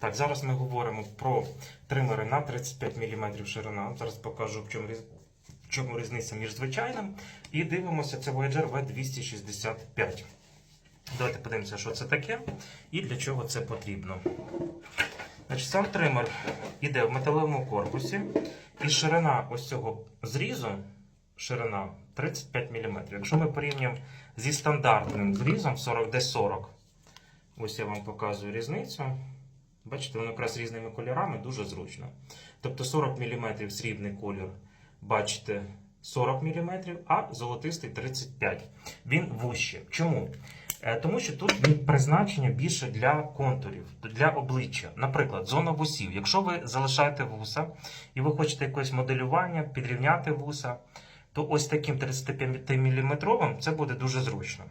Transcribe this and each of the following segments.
Так, зараз ми говоримо про тримери на 35 мм ширина. Зараз покажу, в чому, в чому різниця між звичайним. І дивимося, це Voyager V265. Давайте подивимося, що це таке і для чого це потрібно. Значить, сам тример іде в металевому корпусі, і ширина ось цього зрізу ширина 35 мм. Якщо ми порівнюємо зі стандартним зрізом 40 d 40, ось я вам показую різницю. Бачите, воно якраз різними кольорами дуже зручно. Тобто 40 мм срібний колір, бачите, 40 мм, а золотистий 35 Він вужче. Чому? Е, Тому що тут призначення більше для контурів, для обличчя. Наприклад, зона вусів. Якщо ви залишаєте вуса і ви хочете якесь моделювання, підрівняти вуса, то ось таким 35 мм це буде дуже зручно.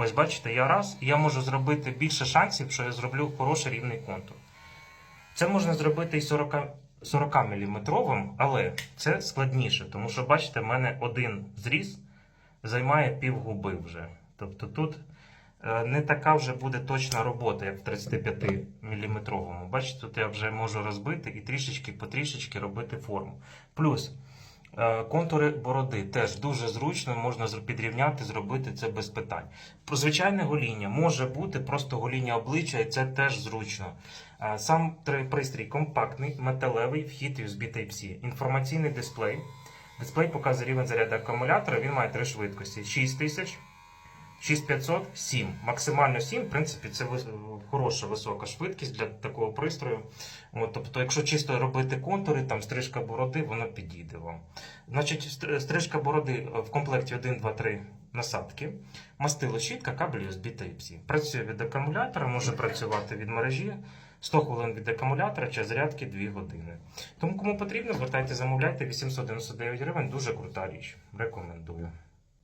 Ось, бачите, я раз, і я можу зробити більше шансів, що я зроблю хороший рівний контур. Це можна зробити і 40, 40 мм, але це складніше, тому що, бачите, в мене один зріз займає півгуби вже. Тобто тут е, не така вже буде точна робота, як в 35 мм. Бачите, тут я вже можу розбити і трішечки потрішечки робити форму. Плюс контури бороди теж дуже зручно, можна підрівняти, зробити це без питань. Про звичайне гоління може бути просто гоління обличчя, і це теж зручно. Е, Сам пристрій компактний, металевий, вхід USB Type-C, інформаційний дисплей. Дисплей показує рівень заряду акумулятора, він має три швидкості: 6000, 6500, 7. Максимально 7, в принципі, це хороша висока швидкість для такого пристрою. От, тобто, якщо чисто робити контури, там стрижка бороди, воно підійде вам. Значить, стрижка бороди е, в комплекті 1, 2, 3 насадки, мастило щітка, кабель USB Type-C. Працює від акумулятора, може працювати від мережі. 100 хвилин від акумулятора, час зарядки 2 години. Тому кому потрібно, звертайте, замовляйте 899 гривень. Дуже крута річ. Рекомендую.